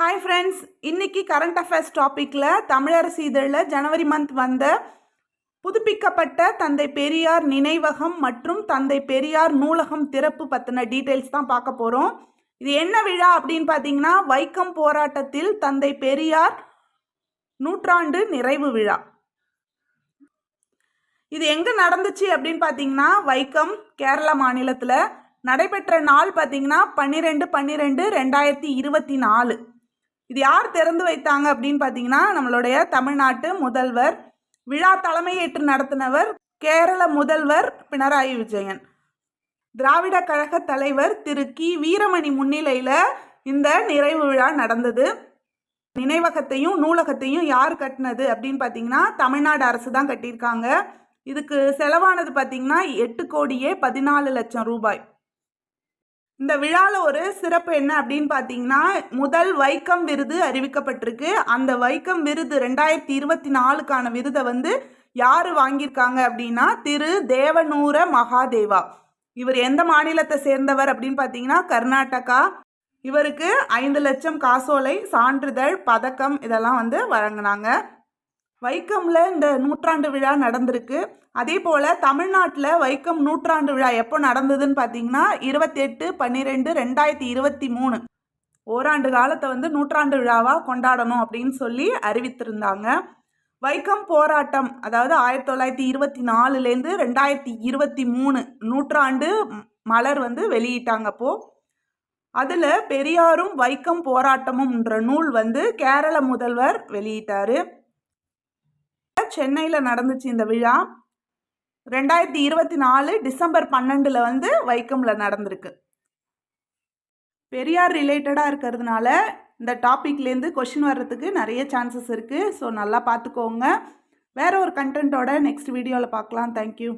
Hi friends இன்னைக்கு current affairs டாப்பிக்கில் தமிழரசு இதழில் ஜனவரி மந்த் வந்த புதுப்பிக்கப்பட்ட தந்தை பெரியார் நினைவகம் மற்றும் தந்தை பெரியார் நூலகம் திறப்பு பற்றின டீட்டெயில்ஸ் தான் பார்க்க போகிறோம் இது என்ன விழா அப்படின்னு பார்த்தீங்கன்னா வைக்கம் போராட்டத்தில் தந்தை பெரியார் நூற்றாண்டு நிறைவு விழா. இது எங்கே நடந்துச்சு அப்படின்னு பார்த்தீங்கன்னா வைக்கம் கேரளா மாநிலத்தில் நடைபெற்ற நாள் பார்த்தீங்கன்னா பன்னிரெண்டு பன்னிரெண்டு ரெண்டாயிரத்தி இருபத்தி நாலு. இது யார் திறந்து வைத்தாங்க அப்படின்னு பார்த்தீங்கன்னா நம்மளுடைய தமிழ்நாட்டு முதல்வர் விழா தலைமையேற்று நடத்தினவர் கேரள முதல்வர் பினராயி விஜயன். திராவிட கழக தலைவர் திரு கி. வீரமணி முன்னிலையில் இந்த நிறைவு விழா நடந்தது. நினைவகத்தையும் நூலகத்தையும் யார் கட்டினது அப்படின்னு பார்த்தீங்கன்னா தமிழ்நாடு அரசு தான் கட்டியிருக்காங்க. இதுக்கு செலவானது பார்த்தீங்கன்னா எட்டு கோடியே பதினாலு லட்சம் ரூபாய். இந்த விழாவில் ஒரு சிறப்பு என்ன அப்படின்னு பார்த்தீங்கன்னா முதல் வைக்கம் விருது அறிவிக்கப்பட்டிருக்கு. அந்த வைக்கம் விருது ரெண்டாயிரத்தி இருபத்தி நாலுக்கான விருதை வந்து யார் வாங்கியிருக்காங்க அப்படின்னா திரு தேவனூர மகாதேவா. இவர் எந்த மாநிலத்தை சேர்ந்தவர் அப்படின்னு பார்த்தீங்கன்னா கர்நாடகா. இவருக்கு ஐந்து லட்சம் காசோலை சான்றிதழ் பதக்கம் இதெல்லாம் வந்து வழங்கினாங்க. வைக்கமில் இந்த நூற்றாண்டு விழா நடந்திருக்கு. அதே போல் தமிழ்நாட்டில் வைக்கம் நூற்றாண்டு விழா எப்போ நடந்ததுன்னு பார்த்தீங்கன்னா இருபத்தெட்டு பன்னிரெண்டு ரெண்டாயிரத்தி இருபத்தி மூணு. ஓராண்டு காலத்தை வந்து நூற்றாண்டு விழாவாக கொண்டாடணும் அப்படின்னு சொல்லி அறிவித்திருந்தாங்க. வைக்கம் போராட்டம் அதாவது ஆயிரத்தி தொள்ளாயிரத்தி இருபத்தி நாலுலேருந்து ரெண்டாயிரத்தி இருபத்தி மூணு நூற்றாண்டு மலர் வந்து வெளியிட்டாங்க அப்போது அதில் பெரியாரும் வைக்கம் போராட்டமும்ன்ற நூல் வந்து கேரள முதல்வர் வெளியிட்டார். சென்னையில் நடந்துச்சு இந்த விழா. ரெண்டாயிரத்தி இருபத்தி நாலு டிசம்பர் பன்னெண்டில் வந்து வைக்கமில் நடந்திருக்கு. பெரியார் ரிலேட்டடாக இருக்கிறதுனால இந்த டாப்பிக்லேருந்து கொஷின் வர்றதுக்கு நிறைய சான்சஸ் இருக்குது ஸோ நல்லா பார்த்துக்கோங்க. வேற ஒரு கண்டென்ட்டோட நெக்ஸ்ட் வீடியோவில் பார்க்கலாம். தேங்க்யூ